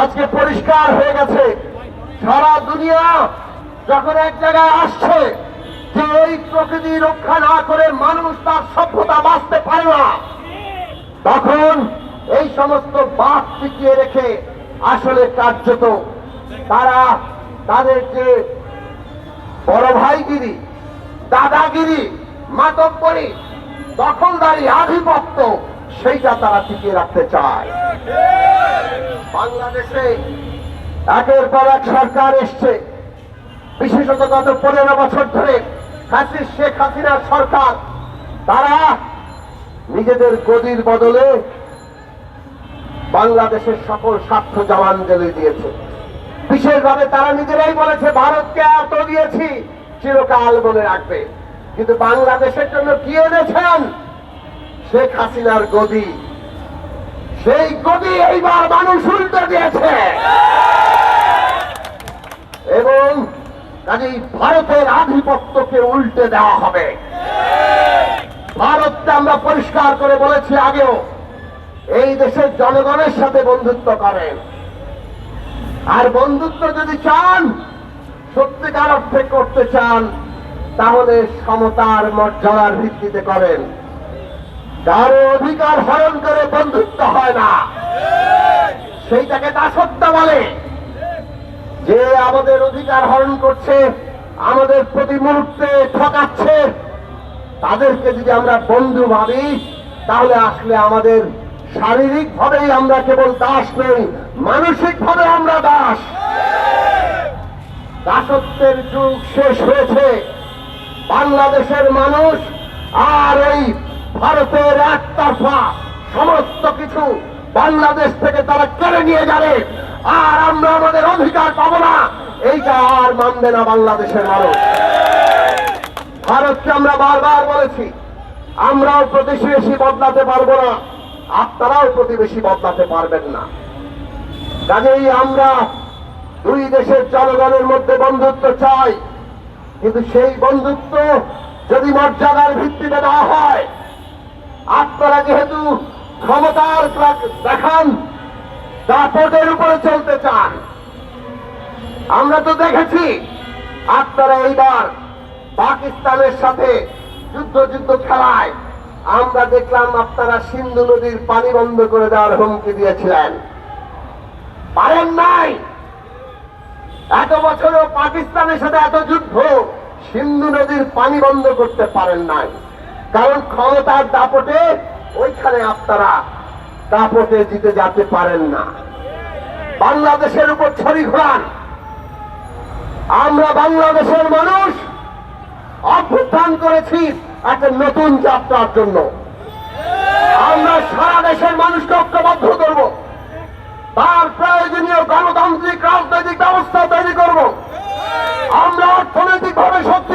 আজকে পরিষ্কার হয়ে গেছে। সারা দুনিয়া যখন এক জায়গায় আসছে যে এই প্রকৃতি রক্ষা না করে মানুষ তার সভ্যতা বাঁচতে পারে না, তখন এই সমস্ত বাদ টিকিয়ে রেখে আসলে কার্যত তারা তাদের যে বড় ভাইগিরি, দাদাগিরি, মাতব্বরি, দখলদারি, আধিপত্য সেইটা তারা টিকিয়ে রাখতে চায়। বাংলাদেশে একের পর এক সরকার এসছে। বিশেষত গত পনেরো বছর ধরে হাসির শেখ হাসিনার সরকার, তারা নিজেদের গদির বদলে বাংলাদেশের সকল স্বার্থ জওয়ান জেলে দিয়েছে। বিশেষভাবে তারা নিজেরাই বলেছে, ভারতকে এত দিয়েছি, চিরকাল বলে রাখবে। কিন্তু বাংলাদেশের জন্য কি এনেছেন? শেখ হাসিনার গদি। সেই গদি এইবার মানুষ উল্টে দিয়েছে। এবং কাজেই ভারতের আধিপত্যকে উল্টে দেওয়া হবে। ভারতকে আমরা পরিষ্কার করে বলেছি আগেও, এই দেশের জনগণের সাথে বন্ধুত্ব করেন। আর বন্ধুত্ব যদি চান, সত্যিকার অর্থে করতে চান, তাহলে সমতার মর্যাদার ভিত্তিতে করেন। কারও অধিকার হরণ করে বন্ধুত্ব হয় না। সেইটাকে দাসত্ব বলে। যে আমাদের অধিকার হরণ করছে, আমাদের প্রতি মুহূর্তে ঠকাচ্ছে, তাদেরকে যদি আমরা বন্ধু ভাবি, তাহলে আসলে আমাদের শারীরিক ভাবেই আমরা কেবল দাস নই মানসিক ভাবে আমরা দাস। দাসত্বের যুগ শেষ হয়েছে। বাংলাদেশের মানুষ আর এই ভারতের একতরফা সমস্ত কিছু বাংলাদেশ থেকে তারা কেড়ে নিয়ে যাবে। আর আমরা আমাদের অধিকার পাবো না। এইটা আর মানবে না বাংলাদেশের মানুষ ভারতকে আমরা বারবার বলেছি, আমরাও প্রতিবেশী বদলাতে পারব না আপনারাও প্রতিবেশী বদলাতে পারবেন না। কাজেই আমরা দুই দেশের জনগণের মধ্যে বন্ধুত্ব চাই, কিন্তু সেই বন্ধুত্ব যদি মর্যাদার ভিত্তিতে না হয় আপনারা যেহেতু ক্ষমতার দেখান দাপটের উপরে চলতে চান। আমরা তো দেখেছি আপনারা এইবার পাকিস্তানের সাথে যুদ্ধ যুদ্ধ খেলায়। আমরা দেখলাম আপনারা সিন্ধু নদীর পানি বন্ধ করে দেওয়ার হুমকি দিয়েছিলেন। পারেন নাই। এত বছরও পাকিস্তানের সাথে এত যুদ্ধ, সিন্ধু নদীর পানি বন্ধ করতে পারেন নাই। কারণ ক্ষমতার দাপটে ওইখানে আপনারা দাপটে জিতে যেতে পারেন না। বাংলাদেশের উপর ছড়ি ঘোরান। আমরা বাংলাদেশের মানুষ অভ্যুত্থান করেছি একটা নতুন যাত্রার জন্য। আমরা সারা দেশের মানুষকে ঐক্যবদ্ধ করব। তার প্রয়োজনীয় গণতান্ত্রিক, রাজনৈতিক ব্যবস্থা তৈরি করব। আমরা অর্থনৈতিকভাবে শক্তিশালী